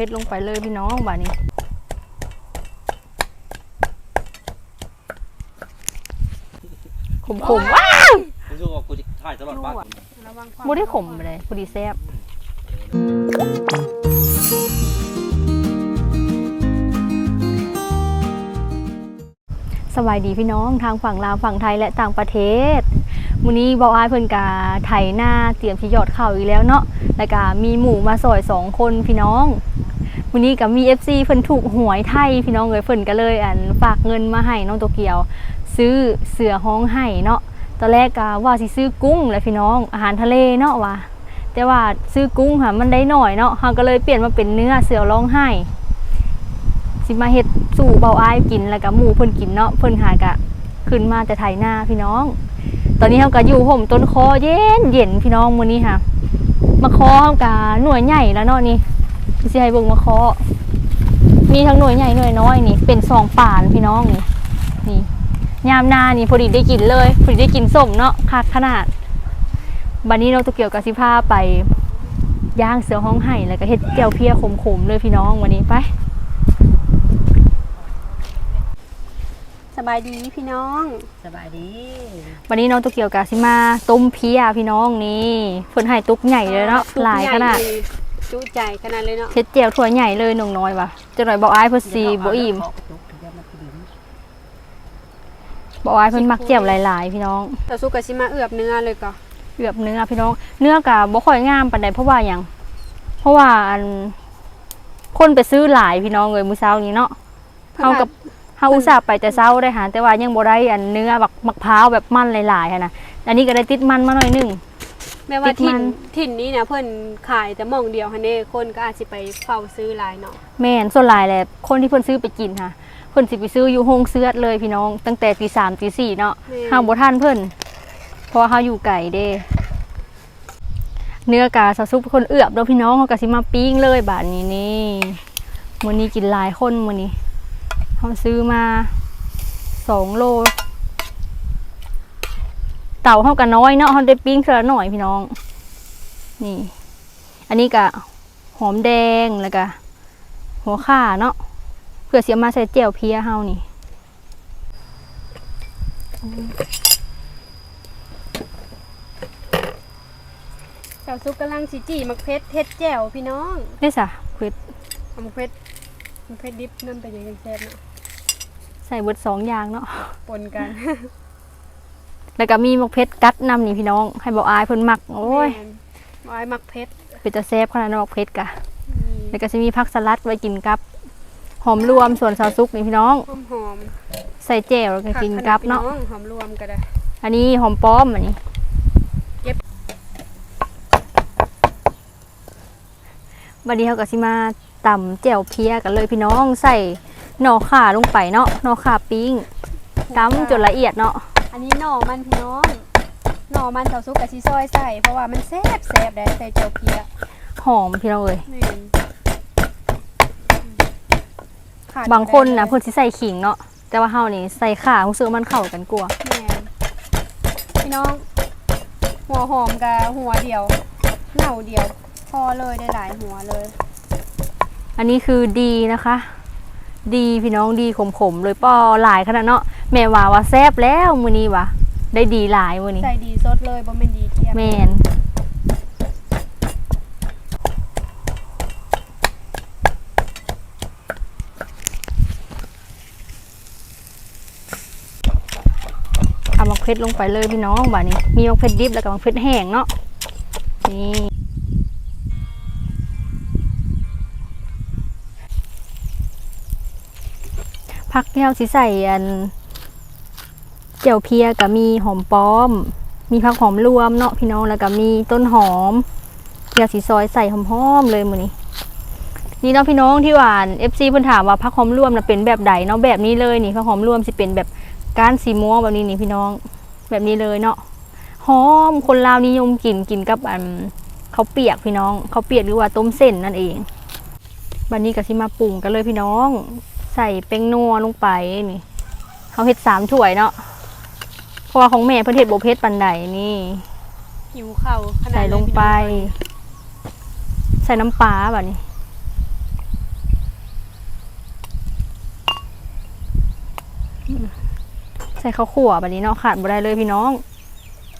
ผ็ดลงไปเลยพี่น้องบาดนี้ขมขมๆว้าวกูรู้ว่ากูจะถ่ายตลอดบ้านระวังความบ่ได้ขมไปเลยพอดีแซ่บสวัสดีพี่น้องทางฝั่งลาวฝั่งไทยและต่างประเทศมื้อนี้บ่าวอ้ายเพิ่นกาไถหน้าเตรียมที่ยอดเข้าอีกแล้วเนาะแล้วก็มีหมู่มาซอยสองคนพี่น้อง มื้อนี้ก็มี FC เพิ่นถูกหวยไทยพี่น้องเอยเพิ่นก็เลยอันฝากเงินมาให้น้องโตเกียว ซื้อเสือห้องไห้เนาะตอนแรกก็ว่าสิซื้อกุ้งแหละพี่น้องอาหารทะเลเนาะว่าแต่ว่าซื้อกุ้งค่ะมันได้หน่อยเนาะเราก็เลยเปลี่ยนมาเป็นเนื้อเสือร้องไห้สิมาเฮ็ดสู่เบาอ้ายกินแล้วก็หมูเพิ่นกินเนาะเพิ่นหากะขึ้นมาแต่ไถนาพี่น้อง ตอนนี้เราก็อยู่ห่มต้นคอเย็นเย็นพี่น้องมื้อนี้ค่ะมะคอเฮากะหน่วยใหญ่แล้วเนาะนี่ สิให้เบิ่งมะคอมีทั้งหน่วยใหญ่หน่วยน้อยนี่ เป็นซองป่านพี่น้องนี่นี่ยามหนานี่พอดีได้กินเลยพอดีได้กินส้มเนาะคักขนาดบัดนี้เราตะเกียวกับสิพาไปย่างเสือห้องไห่แล้วก็เฮ็ดเจียวเพียขมๆเลยพี่น้องวันนี้ไปสบายดีพี่น้องสบายดี วันนี้น้องตะเกียวกับสิมาต้มเพียพี่น้องนี่เพิ่นให้ตุกใหญ่เลยเนาะหลายขนาด จุใจขนาดเลยเนาะเฮ็ดเจียวถ้วยใหญ่เลยหนงน้อยว่ะจะหน่อยบอกอ้ายเพิ่นสิบ่อิ่มบอกอ้ายเพิ่นมักเจียวหลายๆ พี่น้องแต่สู้กับชิมาเอือบเนื้อเลยก็เกือบเนื้อพี่น้อง เนื้อก็บ่ค่อยงามปานใดเพราะว่าหยังเพราะว่าอันคนไปซื้อหลายพี่น้องเลยมื้อเช้านี้เนาะเฮากับเฮาอุตส่าห์ไปแต่เช้าได้หาแต่ว่ายังบ่ได้อันเนื้อบักมะพร้าวแบบมันหลายๆอะนะอันนี้ก็ได้ติดมันมาหน่อยหนึง แม้ว่าติดมัถิ่นนถิ่นนี้นะเพิ่นขายแต่หมองเดียวฮันเด้คนก็อาจสิไปเฝ้าซื้อหลายเนาะแม่นส่วนหลายแหละคนที่เพิ่นซื้อไปกินค่ะ เพิ่นสิไปซื้ออยู่โฮงเสื้อดเลยพี่น้อง ตั้งแต่ตี3ตี4เนาะแม่เฮาบ่ทันเพิ่นเพราะว่าเฮาอยู่ไกลเด้เนื้อกาสะซุปคนเอือบเนาะพี่น้องเฮาก็สิมาปิ้งเลยบาดนี้นี่มื้อนี้กินหลายคนมื้อนี้เฮาซื้อมา2โล เต่าเฮาก็น้อยเนาะเฮาได้ปิ้งเทื่อละหน่อยพี่น้อง นี่ อันนี้ก็หอมแดงแล้วก็หัวข่าเนาะเพื่อเสียมาใส่เจียวเพียเฮานี่เจ้าซุปกำลังสิจี้มักเพชรเฮ็ดแจ่วพี่น้องได้สะเผ็ดเอามักเพชรมักเพชรดิบนั่นเป็นยังไงแซ่บเนาะใส่เบิดสองอย่างเนาะปนกัน แล้วก็มีมะเพ็ดกัดนำนี่พี่น้อง ให้บอกอายเพิ่นมัก โอ้ยแม่นไว้มักเพชรเป็นจะแซ่บขนาดนั้นมะเพ็ดกะนี่แล้วก็จะมีผักสลัดไว้กินกับ หอมรวมส่วนซาวซุกนี่พี่น้องหอมหอมใส่แจ่วแล้วก็กินกับเนาะพี่องหอมรวมก็ได้ อันนี้หอมป้อมอันนี้เก็บวันนี้เขาก็สิมาตำแจ่วเพียกันเลยพี่น้องใส่หน่อข่าลงไปเนาะหน่อข่าปิ้งตำจนละเอียดเนาะ อันนี้หน่อมันพี่น้อง หน่อมันเจ้าซุปกับชีซอยใส่เพราะว่ามันแซ่บแซ่บได้ใส่เจียวเพียหอมพี่น้องเอ้ยแม่นขดบางคนนะบ่เพิ่นสิใส่ขิงเนาะแต่ว่าเฮานี่ใส่ข่ารู้สึกว่ามันเข้ากันกว่าได้แม่นพี่น้อง หัวหอมกับหัวเดียวเหน่าเดียว พอเลยได้หลายหัวเลยอันนี้คือดีนะคะ ดีพี่น้องดีขมๆเลยป้อหลายขนาดเนาะ แม่ว่าว่าแซ่บแล้วมื้อนี้ว่ะได้ดีหลายมื้อนี้ใส่ดีสดเลยบ่แม่นดีเทียมแม่นเอามะเขือลงไปเลยพี่น้องบ่านี้ มีมะเขือดิบแล้วก็มะเขือแห้งเนาะนี่ผักที่เราสิใส่อัน เจียวเพียกับมีหอมป้อม มีผักหอมรวมเนาะพี่น้องแล้วก็มีต้นหอมเกียวสีซอยใส่หอมๆเลยมือนี้นี่เนาะพี่น้องที่หวาน FC เพิ่นถามว่าผักหอมรวมน่ะเป็นแบบใดเนาะแบบนี้เลยนี่ผักหอมรวมสิเป็นแบบก้านสีม่วงแบบนี้นี่พี่น้อง แบบนี้เลยเนาะหอมคนลาวนิยมกินกินกับอันเขาเปียกพี่น้องเขาเปียกหรือว่าต้มเส้นนั่นเองบันนี้ก็สิมาปรุงกันเลยพี่น้อง ใส่แป้งนัวลงไปนี่เขาเฮ็ดสามถ้วยเนาะ เพราะของแม่พระเฮ็บ่เผ็ดปันไดนี่ หิวเข่าขใส่ลงไป ใส่น้ำปลาแบบนี้ ใส่ข้าวขั่วแบบนี้เนาะขาดบ่ได้เลยพี่น้อง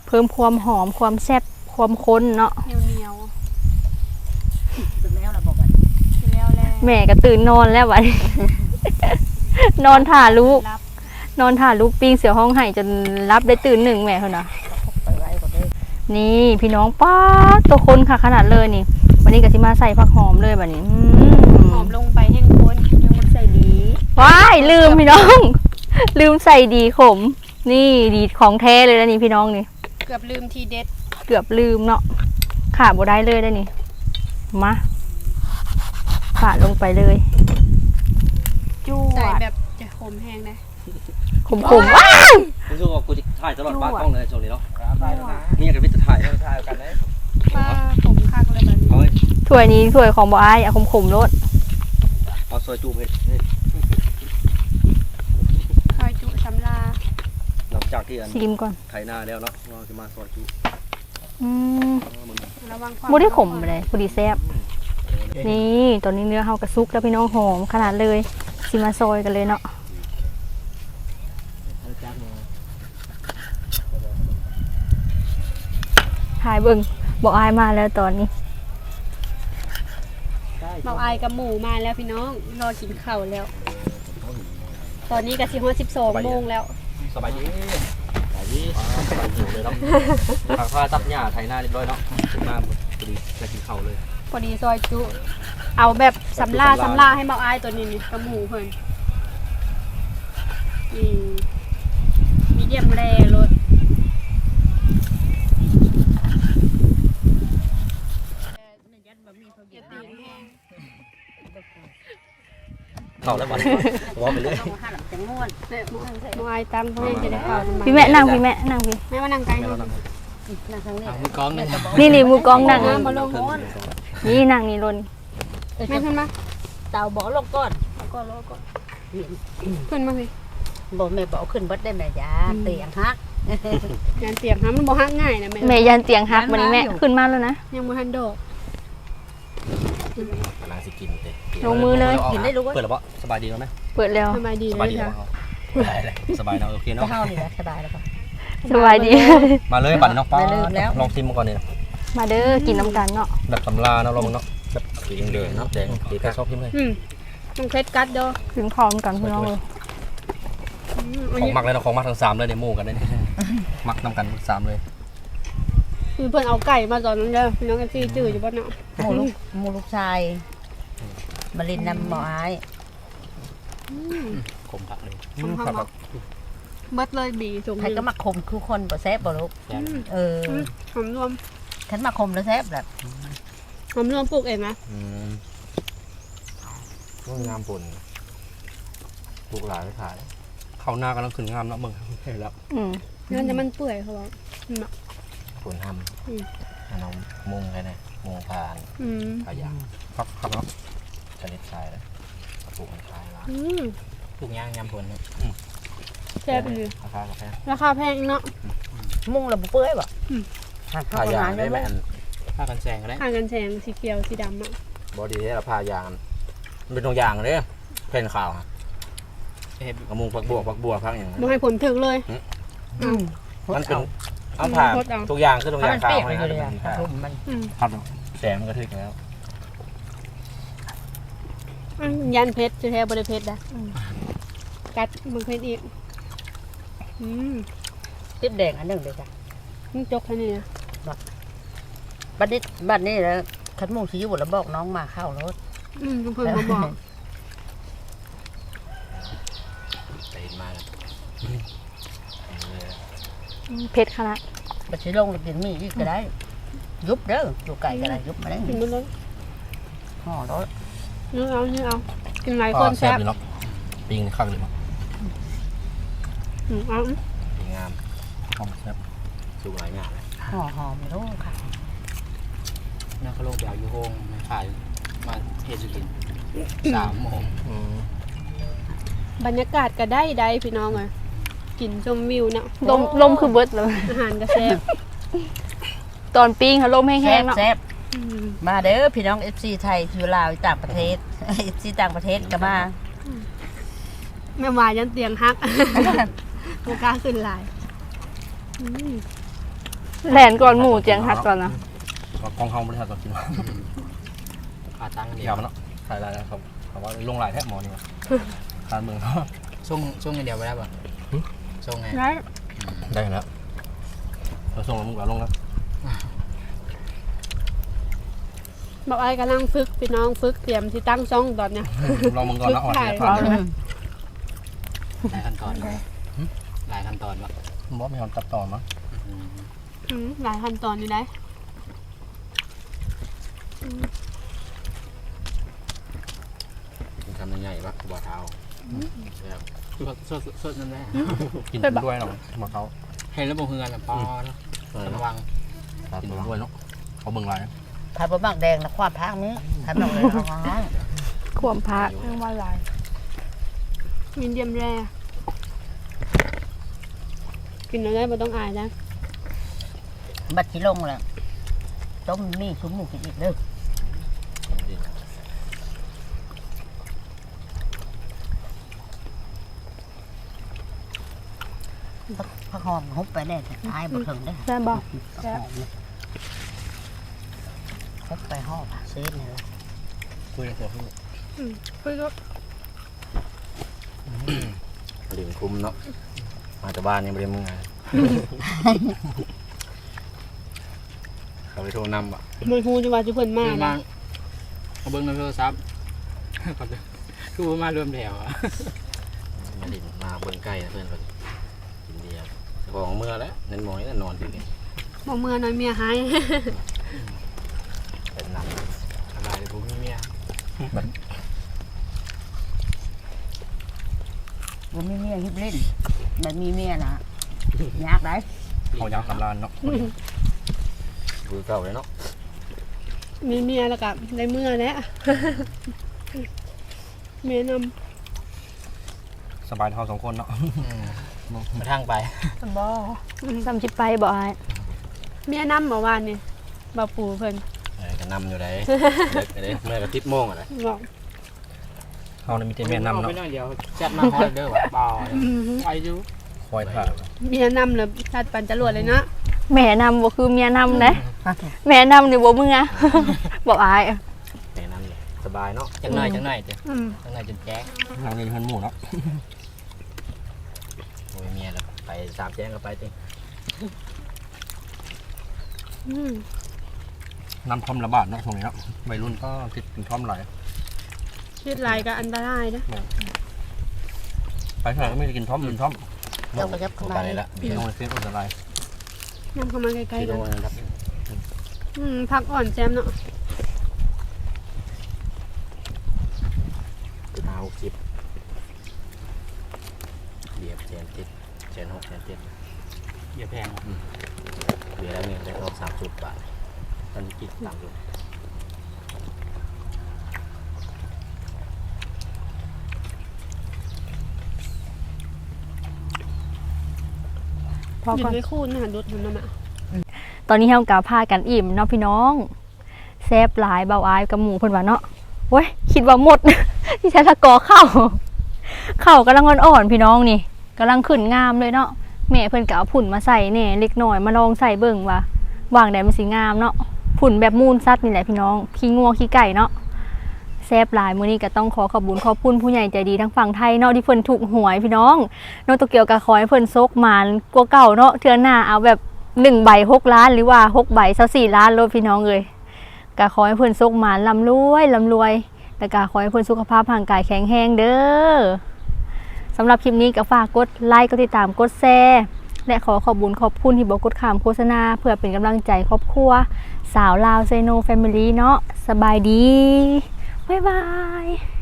เพิ่มความหอมความแซ่บความค้นเนาะเหนียวเหนียวแม่ก็ตื่นนอนแล้ววันนอนถ่าลูกรั นอนถ่าลูกปิ้งเสียวห้องไห้จนรับได้ตื่นหนึ่งแม่เท่านะไปไว้ก่อนเลยนี่พี่น้องป้าดตัวคนค่ะขนาดเลยนี่ วันนี้ก็สิมาใส่ผักหอมเลยแบบนี้อืหอมลงไปแห้งคนยังมันใส่ดีว้ายลืมพี่น้อง ลืมใส่ดีขม นี่ดีของแท้เลยนะนี่พี่น้องนี่ เกือบลืมทีเด็ด เกือบลืมเนาะขาดบ่ได้เลยได้นี่มาฝาดลงไปเลยจู้ใส่แบบจะขมแห้งนะ ขมขมๆว้ายกูรู้ว่ากูจะถ่ายตลอดบ้านยั่วกล้องเลยช่วงนี้เนาะถ่ายแล้วนะนี่กับพี่จะถ่ายถ่ายกันเลยป้าขมคักเลยแบบนี้เอาไว้ถ้วยนี้ถ้วยของบ่อายอะขมขมๆรสเอาซอยจูบให้นี่คอยจุสำลาหลังจากที่อันชิมก่อนไถนาแล้วเนาะเราจะมาซอยจูบอืมเอามึงระวังความบ่ได้ขมเลยพอดีแซ่บนี่ตอนนี้เนื้อเฮากระซุกแล้วพี่น้องหอมขนาดเลยสิมาซอยกันเลยเนาะ ถ่ายเบิ่งบอกอายมาแล้วตอนนี้เมาอายกับหมูมาแล้วพี่น้องรอกินข้าวแล้ว ตอนนี้ก็สิฮอด12โมงแล้วสบายดีสบายดีสบายหิวเลยเนาะทางผ้าตัดหญ้าไถนาเรียบร้อยเนาะขึ้นมาพอดีจะกินข้าวเลย พอดีซอยจุ เอาแบบสำลาสำลาให้เมาอายตัวนี้นี่กับหมูเพิ่นนี่มีเดียมแรรสเก็บตีนแห้ง เข้าแล้วบ่ว่าไปเลยต้องหั่นจะง่วนเมาอยตังเพื่อนจะได้ข้าวทำไมพี่แม่นั่งพี่แม่นั่งพี่แม่มานั่งไกลนั่งทางนี้มือกองนี่นี่มือกองนั่งน้ำมาลงนี่นั่งนี่ลนแม่ขึ้นมาเตาบ่ลงก่อนเอาก่อนรอก่อนขึ้นมาสิบ่แม่บ่เอาขึ้นบิดได้แม่ยาเตียงฮักงานเตียงฮะมันบ่ฮักง่ายนะแม่แม่ยันเตียงหักวันนี้แม่ขึ้นมาแล้วนะยังบ่ทันโด กกำลังสิกินเต้ลงมือเลย กินได้รู้ว่าเปิดแล้วปะสบายดีแล้วไหมเปิดแล้ว สบายดีสเลบายยดีแล้วค่ะปะได้เลยสบายเนาะโอเคจะเนาะเฮานี่แหละสบายแล้วก็สบายดี มาเลยบัตรน้องป้าไม่ลืมแล้วลองชิมมาก่อนเนี่ยมาเด้อกินน้ำกันเนาะแบบสำลาเนาะลองเนาะแบบสีแดงๆเนาะแดงสีแค่ชอบพิมพ์เลยอืมต้องเคล็ดกัดเด้อถึงพร้อมกันพี่น้องเลยอืมอันของนี้มักเลยเนาะของมักทั้งสามเลยเนี่ยหมู่กันเลยเนี่ยมักนำกันสามเลย คือเพิ่นเอาไก่มาตอนนั้นเด้อพี่น้องกันซี่จื้ออยู่บ่เนาะหมูลูกหมูลูกชายมาลินนำหมออ้ายคมผักเลยของเขามาเบิดเลยบีสูงใครก็มาคมคือคนบ่แซ่บบ่ลูกอืมเอออืมหอมรวมฉันมาคมแล้วแซ่บแบบหอมรวมปลูกเองนะอืมงามปุ่นปลูกหลายไปขายเข้าหน้ากำลังขึ้นงามเนาะมึงเห็นแล้วอืมนั่นจะมันเปื่อยเขาบอก อืมอะปุ่นทอืมำอันน้องมุงไงนะมุงผ่านอืมขายางครับครับเนาะชนิดขายแล้วปลูกมันขายแล้วอืมปลูกย่างยำปุ่นเนี่ยแซ่บเลยราคากาแฟราคาแพงอีกเนาะ มุ่งแล้วบ่เปื่อยบ่อืมหักผ้ายางได้ไหมอันผ้ากันแซงก็ได้ห่างกันแสงสีเขียวสีดำอะบอดี้ที่เราผ้ายางมันเป็นตัวอย่างเลยเพนข่าวฮะกระมุงพักบัวพักบัวพักอย่างนั้น บ่ให้ผลถึกเลย อืม มันเป็น เอาผ่าโคตรเอาตัวอย่างคือตัวอถ้าย่างมันข่าเปีวยกให้อยู่เลยมัอะนผ่าทุ่มมันอืมครับแสงมันก็ทึกแล้วอันยันเพชรจะแท้บริเพชรนะกัดมันเพชรอีกอืมติดแดงอันหนึงเลยจ้ะนี่จกแค่นี้นะบัดนี้บัดนี้แล้วคันหมู่สิอยู่แล้วบอกน้องมาเข้ารถอืมเพิ่นมาบอกไปเห็นมาแล้ว เผ็ดขนาดบัดสิลงแล้วกินมีอีกก็ได้ ยุบเด้ออยู่ไก่ก็ได้ยุบมาได้กินมันเลยห่อรถนี่เอานี่เอา กินหลายก็คนแซ่แซ่บบอยู่เนาะปิ้งข้างเลยมั้งอืมเอาดีงามหอมแซ่บสูงหลายงานเลยห่อหอมรู้ค่ะนักโลกอยากอยู่ห้องไม่ขายมาเฮสุกินสามโมงอืมบรรยากาศก็ได้ได้พี่น้องอะ กินชมวิวเนาะลมลมคือเบิดเลยอาหารก็แซ่บตอนปิ้งเขาลมแห้แซ่งๆเนาะบแซ่บอืมมาเด้อพี่น้อง FC ไทยอยู่ลาวอยู่ต่างประเทศ FC ต่างประเทศก็มาแม่วายันเตียงฮักโอกล้าขึ้นหลายอืมแหลนก่อนหมูเจียงฮักก่อนนะกองเฮาบริษัทก่อนกินขาตั้งเดีเดียยววมันเนาะถ่ายรายแล้วครับเขาว่าลงหลายแทบหมอนี่วะการเมืองเนาะส่งส่งอย่างเดียวไปได้ป่ะหึ ส่งไงแล้วได้แล้วเราส่งแล้วมึงก็ลงแล้วบอกไอ้กำลังฝึกพี่น้องฝึกเตรียมที่ตั้งช่องตอนเนี้ยลองมึงก่อนนะอ่อนถ่ายเนี่ยผ่านเลยหลายขั้นตอนป่ะหลายขั้นตอนป่ะบอสมีคนตัดต่อมั้งอืมอืมหลายขั้นตอนอยู่ได้กินคำใหญ่ๆปะบ่เท้า แล้วสดสดสดนั่นแหละกินด้วยหรอมาเขาเห็นแล้วบ่เฮือนอะพอเนาะเออระวังกินด้วยเนาะเขาเบิ่งไรผัดบะหมักแดงนะความพักนี้ผัดบะหมักแดงเอาไว้ขวมพักเรื่องว่าหลายมีเดียมแรกินแล้วได้ไม่ต้องอายนะ บัดชิลงแล้วต้มมีชุบหมูกินอีกเด้อผักผัก หอมหุบไปได้แต่ตายบ่ถึงได้อแซ่บบอกผักหอมนี่หุบไปห่อผักซีนนี่ละคุยกันเถอะคุยก็หลิงคุ้มเนาะ มาจากบ้านยังไม่ได้มึงไง เขาไปโทรนำอะมันฮูจะว่าจะเพิ่นมาเบิ่งนะเอาเบิ่งในโทรศัพท์ก่อนเด้อคือว่ามารวมแถวอะ มาดินมาเบิ่งใกล้นะเพื่อนคนกิน ของเมื่อแล้วนั่นหมอยนั่นนอนอยู่นี่บ่เมื่อน้อยเมียหาย เป็นนำสบายเลยผมมีเมียบ่มีเมียฮิบเล่นมันมีเมียนะยากได้เขายางสำรานเนาะมือเก่าเลยเนาะมีเมียแล้วกับได้เมื่อแล้วเมียนสบายเท่าสองคนเนาะ อืม มาทางไปบอทำชิปไปบอกไอ้ำเมียนำเมื่อวานนี่บ่ปู่เพิ่นเออก็นำอยู่ไหนเด็กเลยเมื่อกับทิพโมงอะไรบอกเขาเนี่ยมีแต่แม่นำไม่เนาะน้อยเดียวแชทมาฮอลเดอร์ว่ะเบาไปอยู่คอยถ่ายเมียนำเลยตัดปันจรวดเลยเนาะแม่นำบ่คือเมียนำนะแม่นำเดี๋ยวบ่มึงอะบอกไอ้แนะนำเลยสบายเนาะจังหน่อยจังหน่อยจ้ะอืมจังหน่อยจนแจ๊กทางเรียนเพื่อนหมู่เนาะ โอ้ยเมียแล้ว ไปสามแจ้งก็ไปติอืมน้ำท่อมระบาดเนาะช่วงนี้เนาะวัยรุ่นก็ติดเป็นท่อมหลายชีวิตหลายก็อันตรายนะไปเถอะก็ไม่ได้กินท่อมกินท่อมเดี๋ยวไปยับเข้าเข้าไปมาเลยละมีลงในเฟซอันตรายนำเข้ามาใกล้ที่ๆลกันงนะครับอืมพักอ่อนแซมเนาะหาหกสิบเบียร์แสนติด แสนหกแสนติดอย่าแพงว่ะเบียร์แล้วเนี่ยได้รอบสามสิบบาทตอนนี้กินสามสิบพอหยุก่ดอน ไม่คู่นะดุดมันน่ะตอนนี้เฮากาพากันอิ่มเนาะพี่น้องแซบหลายเบาอายกับหมูเพิ่นว่าเนาะโว้ยคิดว่าหมด ที่ใช้ตะกอเข้า เข้ากำลังอ่อนๆพี่น้องนี่ กำลังขึ้นงามเลยเนาะแม่เพิ่นก็เอาผุ่นมาใส่แหน่เล็กน้อยมาลองใส่เบิ่งว่าวางได้มันสิงามเนาะผุ่นแบบมูนซัดนี่แหละพี่น้องขี้งัวขี้ไก่เนาะแซบหลายมื้อนี้ก็ต้องขอขอบคุญขอบคุณผู้ใหญ่ใจดีทั้งฝั่งไทยเนาะที่เพิ่นถูกหวยพี่น้องโนโตเกียวก็ขอให้เพิ่นซกมานกว่าเก่าเนาะเทื่อหน้าเอาแบบหนึ่งใบหกล้านหรือว่าหกใบสักสี่ล้านโลดพี่น้องเลยก็ขอให้เพื่อนสุขมานลำรวยลำรวย แล้วก็ขอให้เพื่อนสุขภาพร่างกายแข็งแรงเด้อำหรับคลิปนี้ก็ฝากกดไลค์กดติดตามกดแชร์และขอขอบบุญขอบคุณที่บอกกดขามโฆษณา เพื่อเป็นกำลังใจครอบครัว สาวลาวเซโนแฟมิลี่เนาะสบายดี บ๊ายบาย